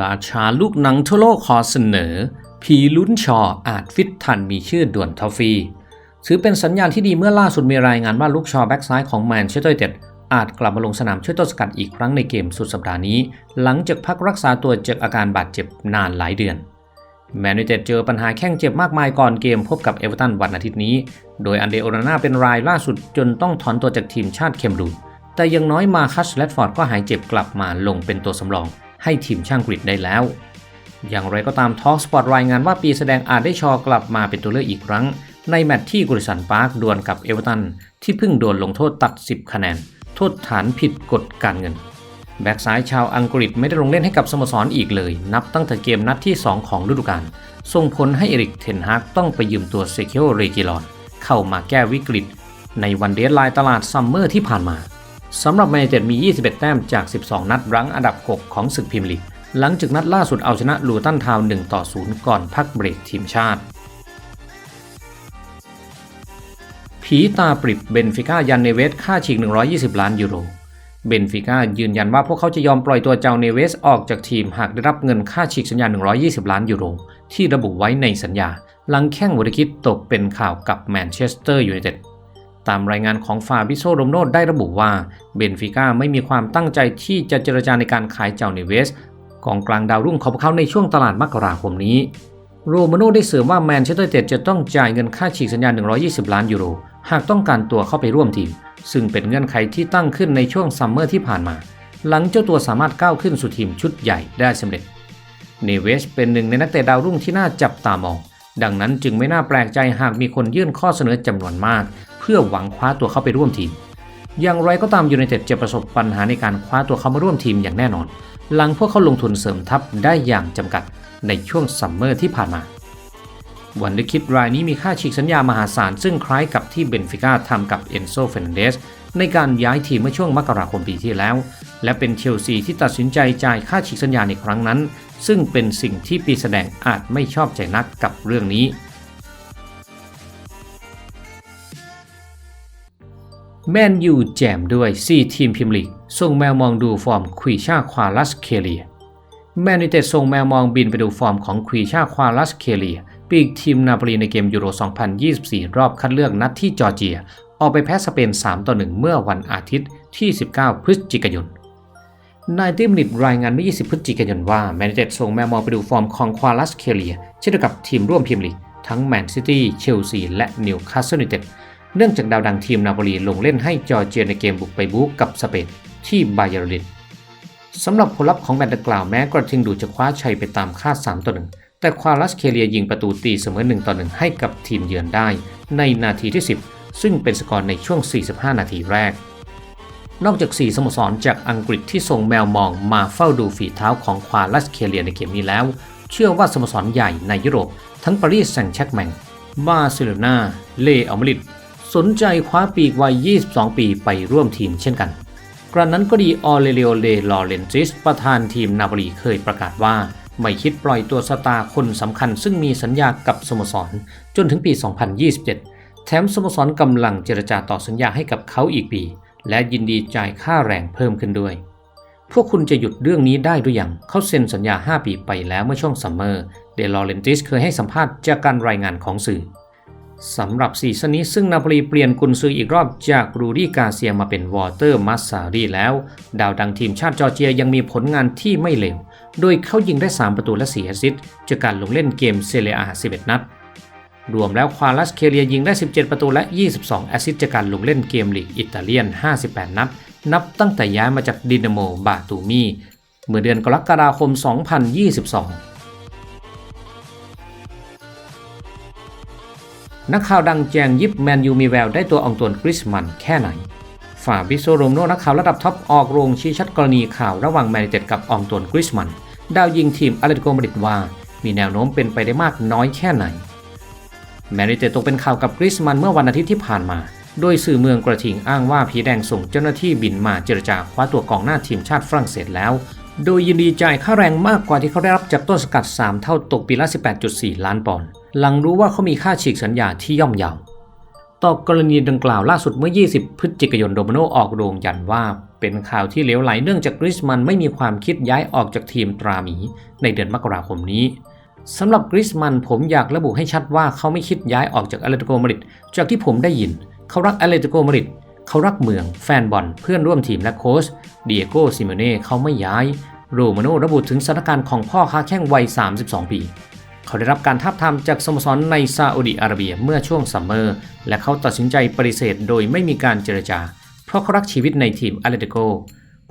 ราชาลูกหนังทั่วโลกขอเสนอ ผีลุ้นชออาจฟิตทันมีชื่อด่วนทอฟฟี่ถือเป็นสัญญาณที่ดีเมื่อล่าสุดมีรายงานว่าลูกชอแบ็กซ้ายของแมนเชสเตอร์ยูไนเต็ดอาจกลับมาลงสนามช่วยต้นสกัดอีกครั้งในเกมสุดสัปดาห์นี้ หลังจากพักรักษาตัวจากอาการบาดเจ็บนานหลายเดือน แมนยูเต็ดเจอปัญหาแข้งเจ็บมากมายก่อนเกมพบกับเอเวอร์ตันวันอาทิตย์นี้ โดยอันเดโอนาน่าเป็นรายล่าสุดจนต้องถอนตัวจากทีมชาติเคมรูนแต่ยังน้อยมาคัสแลดฟอร์ดก็หายเจ็บกลับมาลงเป็นตัวสำรอง ให้ทีมช่างกรีดได้แล้ว อย่างไรก็ตามทอ l สปอร์ตรายงานว่าปีแสดงอาจได้ชอกลับมาเป็นตัวเลือกอีกครั้ง ในแมตช์ที่กุริสันพาร์คดวลกับเอเวอร์ตันที่เพิ่งโดนลงโทษตัด 10 คะแนน โทษฐานผิดกฎการเงิน แบ็กซ้ายชาวอังกฤษไม่ได้ลงเล่นให้กับสโมสรอีกเลย นับตั้งแต่เกมนัดที่ 2 ของฤดูกาลส่งผลให้เอริกเทนฮากต้องไปยืมตัวเซคิโอเรกิลอนเข้ามาแก้วิกฤต ในวันเดดไลน์ตลาดซัมเมอร์ที่ผ่านมา สำหรับแมนยูไนเต็ดมี 21 แต้มจาก 12 นัดรั้งอันดับ 6 ของศึกพรีเมียร์ลีก หลังจากนัดล่าสุดเอาชนะลูตันทาวน์1ต่อ 0 ก่อนพักเบรกทีมชาติ ผีตาปริบเบนฟิก้ายันเนเวส ค่าฉีก 120 ล้านยูโร เบนฟิก้ายืนยันว่าพวกเขาจะยอมปล่อยตัวเจ้าเนเวสออกจากทีมหากได้รับเงินค่าฉีกสัญญา 120 ล้านยูโร ที่ระบุไว้ในสัญญา หลังแข้งวรคิดตกเป็นข่าวกับแมนเชสเตอร์ยูไนเต็ด ตามรายงานของฟาบิโซโรมโนได้ระบุว่าเบนฟิก้าไม่มีความตั้งใจที่จะเจรจาในการขายเจ้าเนเวสกองกลางดาวรุ่งของพวกเขาในช่วงตลาดมกราคมนี้ โรมาโนได้เสริมว่าแมนเชสเตอร์ยูไนเต็ดจะต้องจ่ายเงินค่าฉีกสัญญา 120 ล้านยูโร หากต้องการตัวเข้าไปร่วมทีม ซึ่งเป็นเงื่อนไขที่ตั้งขึ้นในช่วงซัมเมอร์ที่ผ่านมา หลังเจ้าตัวสามารถก้าวขึ้นสู่ทีมชุดใหญ่ได้สำเร็จ เนเวสเป็นหนึ่งในนักเตะดาวรุ่งที่น่าจับตามอง ดังนั้นจึงไม่น่าแปลกใจหากมีคนยื่นข้อเสนอจำนวนมาก เพื่อหวังคว้าตัวเข้าไปร่วมทีม อย่างไรก็ตามยูไนเต็ดจะประสบปัญหาในการคว้าตัวเข้ามาร่วมทีมอย่างแน่นอน หลังพวกเขาลงทุนเสริมทัพได้อย่างจำกัดในช่วงซัมเมอร์ที่ผ่านมาวันดคิดรายนี้มีค่าฉีกสัญญามหาศาล ซึ่งคล้ายกับที่เบนฟิก้าทำกับเอนโซเฟรนเดสในการย้ายทีมเมื่อช่วงมกราคมปีที่แล้ว และเป็นเชลซีที่ตัดสินใจจ่ายค่าฉีกสัญญาในครั้งนั้น ซึ่งเป็นสิ่งที่ปีแสดงอาจไม่ชอบใจนักกับเรื่องนี้ แมนยูแจมด้วย 4 ทีมพิมลีกส่งแมวมองดูฟอร์มควีชาควาลัสเคเลีย แมนยูเต็ดส่งแมวมองบินไปดูฟอร์มของควีชาควาลัสเคเลีย ปีกทีมนาโปลีในเกมยูโร 2024 รอบคัดเลือกนัดที่จอร์เจีย ออกไปแพ้สเปน 3 ต่อ 1 เมื่อวันอาทิตย์ที่ 19 พฤศจิกายนนายติมนิตรายงานเมื่อ 20 พฤศจิกายนว่าแมนยูเต็ดส่งแมวมองไปดูฟอร์มของควาลัสเคเลีย เช่นเดียวกับทีมร่วมพิมลีกทั้งแมนซิตี้ เชลซี และนิวคาสเซิลยูไนเต็ด เนื่องจากดาวดังทีมนาโปลีลงเล่นให้จอร์เจียในเกมบุกไปบุกกับสเปนที่บายาโรลินสำหรับผลลัพธ์ของแมตช์ดังกล่าวแม้กระทิงดูจะคว้าชัยไปตามคาด3ต่อ1แต่ควาลัสเคเลียยิงประตูตีเสมอ1ต่อ1ให้กับทีมเยือนได้ ในนาทีที่ 10 ซึ่งเป็นสกอร์ในช่วง 45 นาทีแรก นอกจาก 4 สโมสรจากอังกฤษที่ส่งแมวมองมาเฝ้าดูฝีเท้าของควาลัสเคเลียในเกมนี้แล้ว เชื่อว่าสโมสรใหญ่ในยุโรป ทั้งปารีสแซงต์แชร์กแมงบาร์เซโลนาเลอัลมาริด สนใจคว้าปีกวัย 22 ปีไปร่วมทีมเช่นกัน กระนั้นก็ดีออเรเลโอเลลอเรนซิส ประธานทีมนาโปลีเคยประกาศว่า ไม่คิดปล่อยตัวสตาร์คนสำคัญซึ่งมีสัญญากับสโมสร จนถึงปี 2027 แถมสโมสรกำลังเจรจาต่อสัญญาให้กับเขาอีกปี และยินดีจ่ายค่าแรงเพิ่มขึ้นด้วย พวกคุณจะหยุดเรื่องนี้ได้หรือยังเขาเซ็นสัญญา 5 ปีไปแล้วเมื่อช่วงซัมเมอร์เดลอเรนติสเคยให้สัมภาษณ์จากการรายงานของสื่อ สำหรับซีซั่นนี้ซึ่งนาโปลีเปลี่ยนกุนซืออีกรอบจากรูดี้กาเซียมาเป็นวอเตอร์มัสซารีแล้ว ดาวดังทีมชาติจอร์เจียยังมีผลงานที่ไม่เลว โดยเขายิงได้ 3 ประตูและ4แอสซิสต์จากการลงเล่นเกมเซเรียอา11 นัด รวมแล้วควาลัสเคเลียยิงได้ 17 ประตูและ 22 แอสซิสต์จากการลงเล่นเกมลีกอิตาเลียน 58 นัด นับตั้งแต่ย้ายมาจากดินาโมบาตูมีเมื่อเดือนกรกฎาคม 2022 นักข่าวดังแจงยิบแมนยูมีแววได้ตัวองตวนกริสมันแค่ไหนฟาบิโซโรมโนนักข่าวระดับท็อปออกโรงชี้ชัดกรณีข่าวระหว่างแมนยูเต็ดกับองตวนกริสมัน ดาวยิงทีมอาร์เตโกมาดริดว่า มีแนวโน้มเป็นไปได้มากน้อยแค่ไหน แมนยูเต็ดตกเป็นข่าวกับกริสมันเมื่อวันอาทิตย์ที่ผ่านมา โดยสื่อเมืองกระทิงอ้างว่าผีแดงส่งเจ้าหน้าที่บินมาเจรจาคว้าตัวกองหน้าทีมชาติฝรั่งเศสแล้ว โดยยินดีจ่ายค่าแรงมากกว่าที่เขาได้รับจากต้นสกัด 3 เท่าตกปีละ 18.4 ล้านปอนด์หลังรู้ว่าเขามีค่าฉีกสัญญาที่ย่อมเยาวต่อกรณีดังกล่าวล่าสุดเมื่อ 20 พฤศจิกายนโดมาโนออกโรงยันว่า เป็นข่าวที่เลวไหลเนื่องจากกริชมันไม่มีความคิดย้ายออกจากทีมตราหมี ในเดือนมกราคมนี้สำหรับกริชมันผมอยากระบุให้ชัดว่าเขาไม่คิดย้ายออกจากอเลติโกมาริดจากที่ผมได้ยิน เขารักอเลติโกมาริดเขารักเมือง แฟนบอลเพื่อนร่วมทีมและโค้ชเดียโกซิโมเน่เขาไม่ย้าย โรมาโนระบุถึงสถานการณ์ของพ่อค้าแข้งวัย 32 ปี เขาได้รับการทาบทามจากสโมสรในซาอุดิอาระเบียเมื่อช่วงซัมเมอร์ และเขาตัดสินใจปฏิเสธโดยไม่มีการเจรจา เพราะเขารักชีวิตในทีมอาเลติโก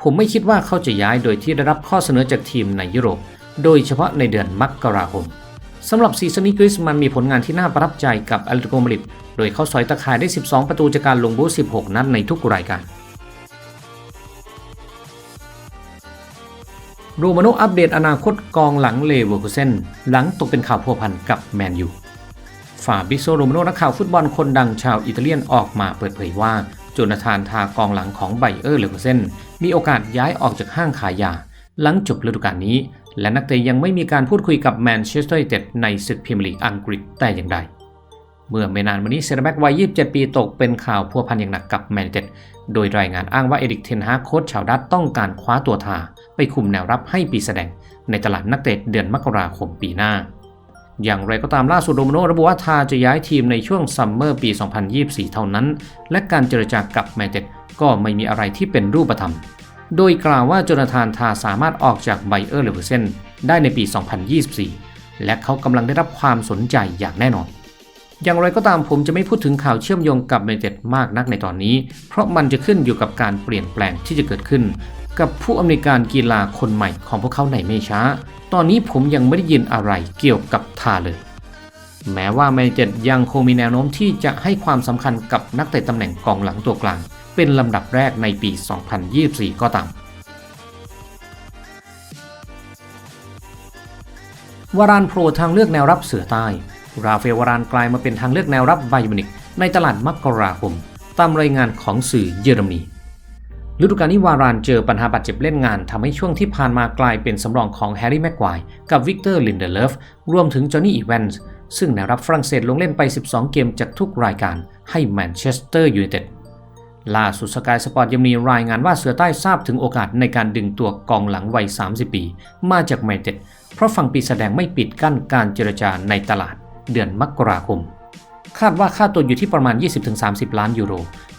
ผมไม่คิดว่าเขาจะย้ายโดยที่ได้รับข้อเสนอจากทีมในยุโรป โดยเฉพาะในเดือนมกราคมสำหรับซีซันนี้กริสมันมีผลงานที่น่าประทับใจกับอาเลติโกมาดริดโดยเขาสอยตะข่ายได้ 12 ประตูจากการลงบูธ16 นัดในทุกรายการ โรมาโนอัปเดตอนาคตกองหลังเลเวอร์คูเซนหลังตกเป็นข่าวพัวพันกับแมนยูฟาบิโซโรมาโนนักข่าวฟุตบอลคนดังชาวอิตาเลียนออกมาเปิดเผยว่าโจนาธานทากองหลังของไบเออร์เลเวอร์เซนมีโอกาสย้ายออกจากห้างขายยา หลังจบฤดูกาลนี้ และนักเตะยังไม่มีการพูดคุยกับแมนเชสเตอร์ยูไนเต็ดในศึกพรีเมียร์ลีกอังกฤษแต่อย่างใดเมื่อไม่นานมานี้เซนแบ็กวัย 27 ปีตกเป็นข่าวพัวพันอย่างหนักกับแมนยูไนเต็ดโดยรายงานอ้างว่าเอริกเทนฮาโค้ชชาวดัตต้องการคว้าตัวทา ไปคุมแนวรับให้ปีแสดงในตลาดนักเตะเดือนมกราคมปีหน้า อย่างไรก็ตามล่าสุดโรมโนระบุว่าทาจะย้ายทีมในช่วงซัมเมอร์ปี 2024 เท่านั้น และการเจรจากับแมนเต็ดก็ไม่มีอะไรที่เป็นรูปธรรม โดยกล่าวว่าโจนาธานทาสามารถออกจากไบเออร์เลเวอร์เซนได้ในปี 2024 และเขากำลังได้รับความสนใจอย่างแน่นอน อย่างไรก็ตามผมจะไม่พูดถึงข่าวเชื่อมโยงกับแมนเต็ดมากนักในตอนนี้ เพราะมันจะขึ้นอยู่กับการเปลี่ยนแปลงที่จะเกิดขึ้น กับผู้อำนวยการกีฬาคนใหม่ของพวกเขาในไม่ช้า ตอนนี้ผมยังไม่ได้ยินอะไรเกี่ยวกับทาเลย แม้ว่าแมนเต็ดยังคงมีแนวโน้มที่จะให้ความสำคัญกับนักเตะตำแหน่งกองหลังตัวกลาง เป็นลำดับแรกในปี 2024 ก็ตามวารานโผล่ทางเลือกแนวรับเสือใต้ ราเฟลวารานกลายมาเป็นทางเลือกแนวรับไบยอนิกในตลาดมกราคม ตามรายงานของสื่อเยอรมนีฤดูกาลนี้วารานเจอปัญหาบาดเจ็บเล่นงานทำให้ช่วงที่ผ่านมากลายเป็นสำรองของแฮร์รี่แม็กควายกับวิกเตอร์ลินเดเลฟรวมถึงจอห์นนี่อีแวนส์ซึ่งแนวรับฝรั่งเศสลงเล่นไป 12 เกมจากทุกรายการให้แมนเชสเตอร์ยูไนเต็ดล่าสุดสกายสปอร์ตยังมีรายงานว่าเสือใต้ทราบถึงโอกาสในการดึงตัวกองหลังวัย 30 ปี มาจากแมนเชสเต็ดเพราะฝั่งปีแสดงไม่ปิดกั้นการเจรจาในตลาด เดือนมกราคม คาดว่าค่าตัวอยู่ที่ประมาณ 20-30 ล้านยูโร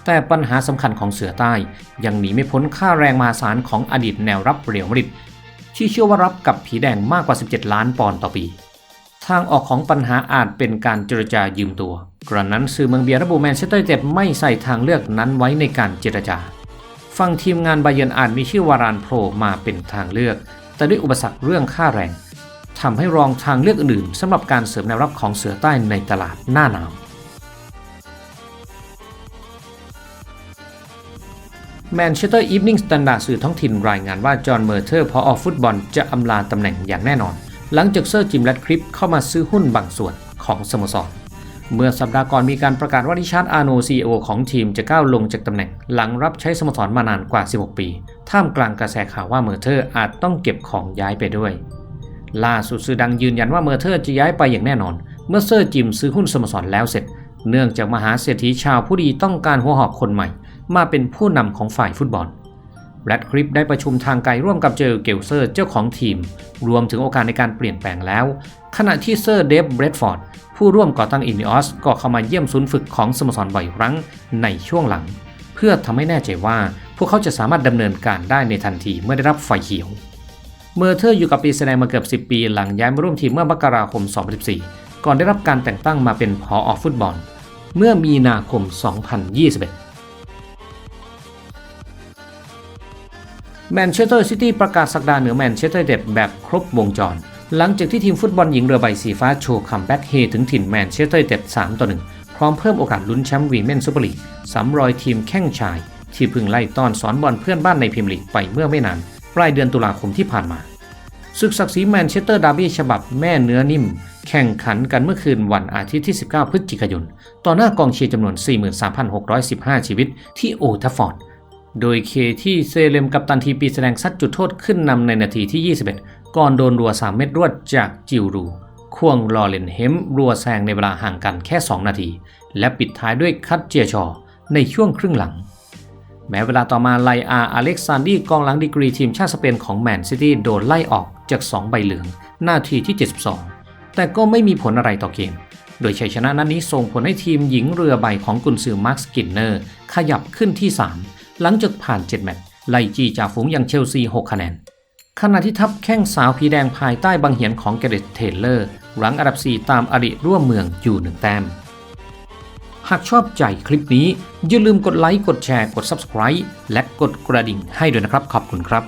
แต่ปัญหาสำคัญของเสือใต้ ยังหนีไม่พ้นค่าแรงมาศาลของอดีตแนวรับเรียวมาริดที่เชื่อว่ารับกับผีแดงมากกว่า 17 ล้านปอนด์ต่อปี ทางออกของปัญหาอาจเป็นการเจรจายืมตัว กระนั้นสื่อเมืองเบียร์ระบุแมนเชสเตอร์เต็ดไม่ใส่ทางเลือกนั้นไว้ในการเจรจาฟังทีมงานไบเยนอาจมีชื่อวารานโผล่มาเป็นทางเลือก แต่ด้วยอุปสรรคเรื่องค่าแรง ทำให้รองทางเลือกอื่นๆสำหรับการเสริมแนวรับของเสือใต้ในตลาดหน้าหนาวแมนเชสเตอร์อีฟนิ่งสแตนดาร์ดสื่อท้องถิ่นรายงานว่า จอห์นเมอร์เทอร์พออฟุตบอลจะอำลาตำแหน่งอย่างแน่นอน หลังจากเซอร์จิมแรดคลิปเข้ามาซื้อหุ้นบางส่วนของสโมสร เมื่อสัปดาห์ก่อนมีการประกาศว่าริชาร์ดอาร์โนซีโอของทีมจะก้าวลงจากตำแหน่ง หลังรับใช้สโมสรมานานกว่า 16 ปี ท่ามกลางกระแสข่าวว่าเมอร์เทอร์อาจต้องเก็บของย้ายไปด้วย ล่าสุดสื่อดังยืนยันว่าเมอร์เทอร์จะย้ายไปอย่างแน่นอน เมื่อเซอร์จิมซื้อหุ้นสโมสรแล้วเสร็จ เนื่องจากมหาเศรษฐีชาวผู้ดีต้องการหัวหอกคนใหม่ มาเป็นผู้นำของฝ่ายฟุตบอลแรดคลิปได้ประชุมทางไกลร่วมกับเจอเกลเซอร์เจ้าของทีม รวมถึงโอกาสในการเปลี่ยนแปลงแล้ว ขณะที่เซอร์เดฟเบรดฟอร์ดผู้ร่วมก่อตั้งอิน i ออสก็เข้ามาเยี่ยมศูนย์ฝึกของสโมสรบ่อยครั้งในช่วงหลัง เพื่อทำให้แน่ใจว่าพวกเขาจะสามารถดำเนินการได้ในทันทีเมื่อได้รับไฟเขียว เมอร์เทอร์อยู่กับปีแสดงมาเกือบ 10 ปี หลังย้ายมาร่วมทีมเมื่อมกราคม 2014 ก่อนได้รับการแต่งตั้งมาเป็นพออฟุตบอล เมื่อมีนาคม 2021แมนเชสเตอร์ซิตี้ประกาศสักดาเหนือแมนเชสเตอร์เด็ดแบบครบวงจร หลังจากที่ทีมฟุตบอลหญิงเรือใบสีฟ้าโชว์คัมแบ็กเฮถึงถิ่นแมนเชสเตอร์เด็ด3ต่อ1พร้อมเพิ่มโอกาสลุ้นแชมป์วีเมนซูเปอร์ลีกสำรอยทีมแข้งชาย ที่เพิ่งไล่ต้อนสอนบอลเพื่อนบ้านในพรีเมียร์ลีกไปเมื่อไม่นาน ปลายเดือนตุลาคมที่ผ่านมา ศึกศักดิ์ศรีแมนเชสเตอร์ดาร์บี้ฉบับแม่เนื้อนิ่ม แข่งขันกันเมื่อคืนวันอาทิตย์ที่ 19 พฤศจิกายน ต่อหน้ากองเชียร์จำนวน 43,615 ชีวิตที่โอทัฟฟอร์ด โดยเคที่เซเลมกับตันทีปีแสดงซัดจุดโทษขึ้นนำในนาทีที่ 21 ก่อนโดนรัว 3 เม็ดรวดจากจิวรูควงลอเรนเฮมรัวแซงในเวลาห่างกันแค่ 2 นาที และปิดท้ายด้วยคัตเจียชอ ในช่วงครึ่งหลัง แม้เวลาต่อมาไลอาอเล็กซานดีกองหลังดีกรีทีมชาติสเปนของแมนซิตี้โดนไล่ออก จาก 2 ใบเหลือง หน้าทีที่ 72 แต่ก็ไม่มีผลอะไรต่อเกม โดยชัยชนะนั้นนี้ส่งผลให้ทีมหญิงเรือใบของกุนซือมาร์คสกินเนอร์ ขยับขึ้นที่ 3 หลังจากผ่าน 7 แมตช์ไล่จีจ่าฝูงอย่างเชลซี 6 คะแนน ขณะที่ทัพแข้งสาวพีแดงภายใต้บังเหียนของเกเรตเทเลอร์หลังอันดับ 4 ตามอดีตร่วมเมืองอยู่หนึ่งแต้มหากชอบใจคลิปนี้ อย่าลืมกดไลค์ กดแชร์ กด Subscribe และกดกระดิ่งให้ด้วยนะครับ ขอบคุณครับ